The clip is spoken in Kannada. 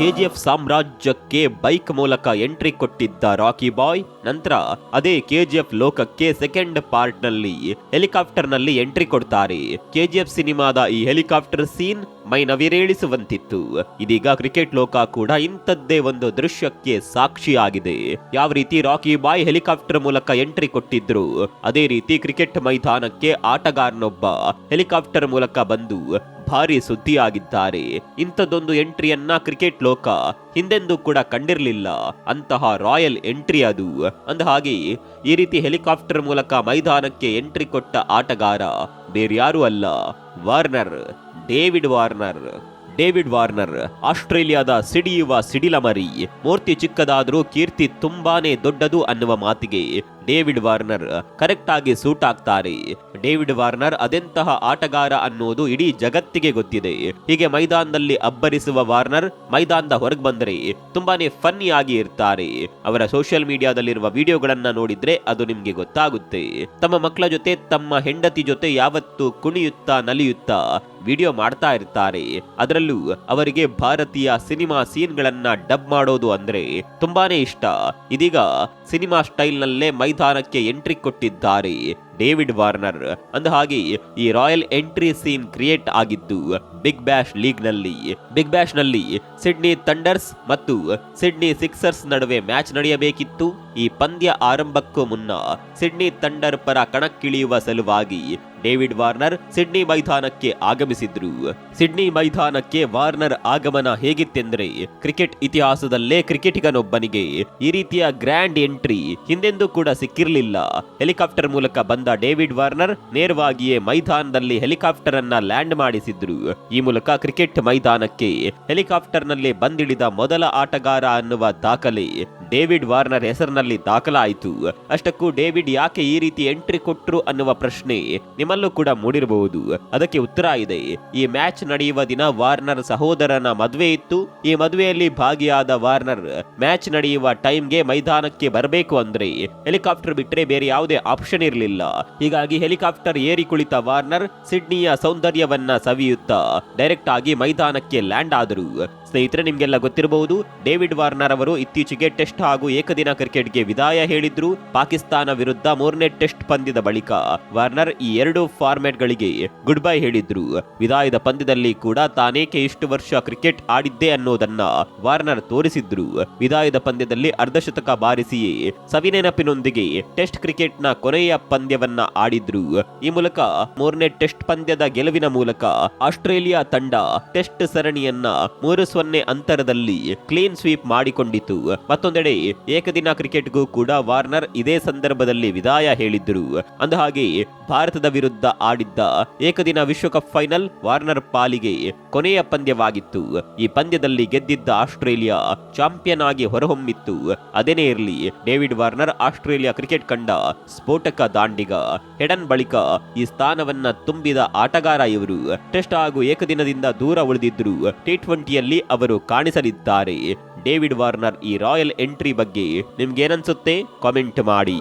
ಕೆಜಿಎಫ್ ಸಾಮ್ರಾಜ್ಯಕ್ಕೆ ಬೈಕ್ ಮೂಲಕ ಎಂಟ್ರಿ ಕೊಟ್ಟಿದ್ದ ರಾಕಿ ಬಾಯ್, ನಂತರ ಅದೇ ಕೆಜಿಎಫ್ ಲೋಕಕ್ಕೆ ಸೆಕೆಂಡ್ ಪಾರ್ಟ್ನಲ್ಲಿ ಹೆಲಿಕಾಪ್ಟರ್ನಲ್ಲಿ ಎಂಟ್ರಿ ಕೊಡ್ತಾರೆ. ಕೆಜಿಎಫ್ ಸಿನಿಮಾದ ಈ ಹೆಲಿಕಾಪ್ಟರ್ ಸೀನ್ ಮೈ ನವಿರೇಳಿಸುವಂತಿತ್ತು ಇದೀಗ ಕ್ರಿಕೆಟ್ ಲೋಕ ಕೂಡ ಇಂಥದ್ದೇ ಒಂದು ದೃಶ್ಯಕ್ಕೆ ಸಾಕ್ಷಿಯಾಗಿದೆ. ಯಾವ ರೀತಿ ರಾಕಿ ಬಾಯ್ ಹೆಲಿಕಾಪ್ಟರ್ ಮೂಲಕ ಎಂಟ್ರಿ ಕೊಟ್ಟಿದ್ರು, ಅದೇ ರೀತಿ ಕ್ರಿಕೆಟ್ ಮೈದಾನಕ್ಕೆ ಆಟಗಾರನೊಬ್ಬ ಹೆಲಿಕಾಪ್ಟರ್ ಮೂಲಕ ಬಂದು ಭಾರಿ ಸುದ್ದಿಯಾಗಿದ್ದಾರೆ. ಇಂಥದ್ದೊಂದು ಎಂಟ್ರಿಯನ್ನ ಕ್ರಿಕೆಟ್ ಲೋಕ ಹಿಂದೆಂದೂ ಕೂಡ ಕಂಡಿರಲಿಲ್ಲ. ಅಂತಹ ರಾಯಲ್ ಎಂಟ್ರಿ ಅದು. ಅಂದ ಹಾಗೆ ಈ ರೀತಿ ಹೆಲಿಕಾಪ್ಟರ್ ಮೂಲಕ ಮೈದಾನಕ್ಕೆ ಎಂಟ್ರಿ ಕೊಟ್ಟ ಆಟಗಾರ ಬೇರ್ಯಾರೂ ಅಲ್ಲ. Warner, David Warner. David Warner, ಆಸ್ಟ್ರೇಲಿಯಾದ ಸಿಡಿಯುವ ಸಿಡಿಲಮರಿ ಮೂರ್ತಿ ಚಿಕ್ಕದಾದರೂ ಕೀರ್ತಿ ತುಂಬಾನೇ ದೊಡ್ಡದು ಅನ್ನುವ ಮಾತಿಗೆ ಡೇವಿಡ್ ವಾರ್ನರ್ ಕರೆಕ್ಟ್ ಆಗಿ ಸೂಟ್ ಆಗ್ತಾರೆ. ಡೇವಿಡ್ ವಾರ್ನರ್ ಅದೆಂತಹ ಆಟಗಾರ ಅನ್ನೋದು ಇಡೀ ಜಗತ್ತಿಗೆ ಗೊತ್ತಿದೆ. ಹೀಗೆ ಮೈದಾನದಲ್ಲಿ ಅಬ್ಬರಿಸುವ ವಾರ್ನರ್ ಮೈದಾನದ ಹೊರಗೆ ಬಂದರೆ ತುಂಬಾನೇ ಫನ್ನಿ ಆಗಿ ಇರ್ತಾರೆ. ಅವರ ಸೋಷಿಯಲ್ ಮೀಡಿಯಾದಲ್ಲಿರುವ ವಿಡಿಯೋಗಳನ್ನ ನೋಡಿದ್ರೆ ಅದು ನಿಮ್ಗೆ ಗೊತ್ತಾಗುತ್ತೆ. ತಮ್ಮ ಮಕ್ಕಳ ಜೊತೆ, ತಮ್ಮ ಹೆಂಡತಿ ಜೊತೆ ಯಾವತ್ತು ಕುಣಿಯುತ್ತಾ ನಲಿಯುತ್ತಾ ವಿಡಿಯೋ ಮಾಡ್ತಾ ಇರ್ತಾರೆ. ಅದರಲ್ಲೂ ಅವರಿಗೆ ಭಾರತೀಯ ಸಿನಿಮಾ ಸೀನ್ಗಳನ್ನ ಡಬ್ ಮಾಡೋದು ಅಂದ್ರೆ ತುಂಬಾನೇ ಇಷ್ಟ. ಇದೀಗ ಸಿನಿಮಾ ಸ್ಟೈಲ್ನಲ್ಲೇ ಮೈದಾನಕ್ಕೆ ಎಂಟ್ರಿ ಕೊಟ್ಟಿದ್ದಾರೆ. David Warner. ಅಂದ ಹಾಗೆ ಈ ರಾಯಲ್ ಎಂಟ್ರಿ ಸೀನ್ ಕ್ರಿಯೇಟ್ ಆಗಿದ್ದು, ಬಿಗ್ ಬ್ಯಾಶ್ ಲೀಗ್ನಲ್ಲಿ ಬಿಗ್ ಬ್ಯಾಶ್ನಲ್ಲಿ ಸಿಡ್ನಿ ಥಂಡರ್ಸ್ ಮತ್ತು ಸಿಡ್ನಿ ಸಿಕ್ಸರ್ಸ್ ನಡುವೆ ಮ್ಯಾಚ್ ನಡೆಯಬೇಕಿತ್ತು. ಈ ಪಂದ್ಯ ಆರಂಭಕ್ಕೂ ಮುನ್ನ ಸಿಡ್ನಿ ಥಂಡರ್ ಪರ ಕಣಕ್ಕಿಳಿಯುವ ಸಲುವಾಗಿ ಡೇವಿಡ್ ವಾರ್ನರ್ ಸಿಡ್ನಿ ಮೈದಾನಕ್ಕೆ ಆಗಮಿಸಿದ್ರು. ಸಿಡ್ನಿ ಮೈದಾನಕ್ಕೆ ವಾರ್ನರ್ ಆಗಮನ ಹೇಗಿತ್ತೆಂದ್ರೆ, ಕ್ರಿಕೆಟ್ ಇತಿಹಾಸದಲ್ಲೇ ಕ್ರಿಕೆಟಿಗನೊಬ್ಬನಿಗೆ ಈ ರೀತಿಯ ಗ್ರ್ಯಾಂಡ್ ಎಂಟ್ರಿ ಹಿಂದೆಂದೂ ಕೂಡ ಸಿಕ್ಕಿರಲಿಲ್ಲ. ಹೆಲಿಕಾಪ್ಟರ್ ಮೂಲಕ ಬಂದ ಡೇವಿಡ್ ವಾರ್ನರ್ ನೇರವಾಗಿಯೇ ಮೈದಾನದಲ್ಲಿ ಹೆಲಿಕಾಪ್ಟರ್ ಅನ್ನ ಲ್ಯಾಂಡ್ ಮಾಡಿಸಿದ್ರು. ಈ ಮೂಲಕ ಕ್ರಿಕೆಟ್ ಮೈದಾನಕ್ಕೆ ಹೆಲಿಕಾಪ್ಟರ್ನಲ್ಲಿ ಬಂದಿಳಿದ ಮೊದಲ ಆಟಗಾರ ಅನ್ನುವ ದಾಖಲೆ ಡೇವಿಡ್ ವಾರ್ನರ್ ಹೆಸರಿನಲ್ಲಿ ದಾಖಲಾಯಿತು. ಅಷ್ಟಕ್ಕೂ ಡೇವಿಡ್ ಯಾಕೆ ಈ ರೀತಿ ಎಂಟ್ರಿ ಕೊಟ್ರು ಅನ್ನುವ ಪ್ರಶ್ನೆ ನಿಮ್ಮಲ್ಲೂ ಕೂಡ ಮೂಡಿರಬಹುದು. ಅದಕ್ಕೆ ಉತ್ತರ ಇದೆ. ಈ ಮ್ಯಾಚ್ ನಡೆಯುವ ದಿನ ವಾರ್ನರ್ ಸಹೋದರನ ಮದುವೆ ಇತ್ತು. ಈ ಮದುವೆಯಲ್ಲಿ ಭಾಗಿಯಾದ ವಾರ್ನರ್ ಮ್ಯಾಚ್ ನಡೆಯುವ ಟೈಮ್ಗೆ ಮೈದಾನಕ್ಕೆ ಬರಬೇಕು ಅಂದ್ರೆ ಹೆಲಿಕಾಪ್ಟರ್ ಬಿಟ್ರೆ ಬೇರೆ ಯಾವುದೇ ಆಪ್ಷನ್ ಇರಲಿಲ್ಲ. ಹೀಗಾಗಿ ಹೆಲಿಕಾಪ್ಟರ್ ಏರಿ ಕುಳಿತ ವಾರ್ನರ್ ಸಿಡ್ನಿಯ ಸೌಂದರ್ಯವನ್ನ ಸವಿಯುತ್ತಾ ಡೈರೆಕ್ಟ್ ಆಗಿ ಮೈದಾನಕ್ಕೆ ಲ್ಯಾಂಡ್ ಆದರು. ಸ್ನೇಹಿತರೆ, ನಿಮ್ಗೆಲ್ಲ ಗೊತ್ತಿರಬಹುದು, ಡೇವಿಡ್ ವಾರ್ನರ್ ಅವರು ಇತ್ತೀಚೆಗೆ ಟೆಸ್ಟ್ ಹಾಗೂ ಏಕದಿನ ಕ್ರಿಕೆಟ್ಗೆ ವಿದಾಯ ಹೇಳಿದ್ರು. ಪಾಕಿಸ್ತಾನ ವಿರುದ್ಧ ಮೂರನೇ ಟೆಸ್ಟ್ ಪಂದ್ಯದ ಬಳಿಕ ವಾರ್ನರ್ ಈ ಎರಡು ಫಾರ್ಮ್ಯಾಟ್ಗಳಿಗೆ ಗುಡ್ ಬೈ ಹೇಳಿದ್ರು. ವಿದಾಯದ ಪಂದ್ಯದಲ್ಲಿ ಕೂಡ ತಾನೇಕೆ ಇಷ್ಟು ವರ್ಷ ಕ್ರಿಕೆಟ್ ಆಡಿದ್ದೆ ಅನ್ನೋದನ್ನ ವಾರ್ನರ್ ತೋರಿಸಿದ್ರು. ವಿದಾಯದ ಪಂದ್ಯದಲ್ಲಿ ಅರ್ಧಶತಕ ಬಾರಿಸಿಯೇ ಸವಿನೆನಪಿನೊಂದಿಗೆ ಟೆಸ್ಟ್ ಕ್ರಿಕೆಟ್ನ ಕೊನೆಯ ಪಂದ್ಯವನ್ನ ಆಡಿದ್ರು. ಈ ಮೂಲಕ ಮೂರನೇ ಟೆಸ್ಟ್ ಪಂದ್ಯದ ಗೆಲುವಿನ ಮೂಲಕ ಆಸ್ಟ್ರೇಲಿಯಾ ತಂಡ ಟೆಸ್ಟ್ ಸರಣಿಯನ್ನ ಮೂರು ಸೊನ್ನೆ ಅಂತರದಲ್ಲಿ ಕ್ಲೀನ್ ಸ್ವೀಪ್ ಮಾಡಿಕೊಂಡಿತು ಮತ್ತೊಂದೆಡೆ ಏಕದಿನ ಕ್ರಿಕೆಟ್ಗೂ ಕೂಡ ವಾರ್ನರ್ ಇದೇ ಸಂದರ್ಭದಲ್ಲಿ ವಿದಾಯ ಹೇಳಿದ್ರು. ಅಂದಹಾಗೆ ಭಾರತದ ವಿರುದ್ಧ ಆಡಿದ್ದ ಏಕದಿನ ವಿಶ್ವಕಪ್ ಫೈನಲ್ ವಾರ್ನರ್ ಪಾಲಿಗೆ ಕೊನೆಯ ಪಂದ್ಯವಾಗಿತ್ತು. ಈ ಪಂದ್ಯದಲ್ಲಿ ಗೆದ್ದಿದ್ದ ಆಸ್ಟ್ರೇಲಿಯಾ ಚಾಂಪಿಯನ್ ಆಗಿ ಹೊರಹೊಮ್ಮಿತ್ತು. ಅದೇನೇ ಇರಲಿ, ಡೇವಿಡ್ ವಾರ್ನರ್ ಆಸ್ಟ್ರೇಲಿಯಾ ಕ್ರಿಕೆಟ್ ಕಂಡ ಸ್ಫೋಟಕ ದಾಂಡಿಗ. ಹೆಡನ್ ಬಳಿಕ ಈ ಸ್ಥಾನವನ್ನ ತುಂಬಿದ ಆಟಗಾರ ಇವರು. ಟೆಸ್ಟ್ ಹಾಗೂ ಏಕದಿನದಿಂದ ದೂರ ಉಳಿದಿದ್ದರು. ಟಿ ಟ್ವೆಂಟಿಯಲ್ಲಿ ಅವರು ಕಾಣಿಸಲಿದ್ದಾರೆ. ಡೇವಿಡ್ ವಾರ್ನರ್ ಈ ರಾಯಲ್ ಎಂಟ್ರಿ ಬಗ್ಗೆ ನಿಮ್ಗೇನನ್ಸುತ್ತೆ? ಕಾಮೆಂಟ್ ಮಾಡಿ.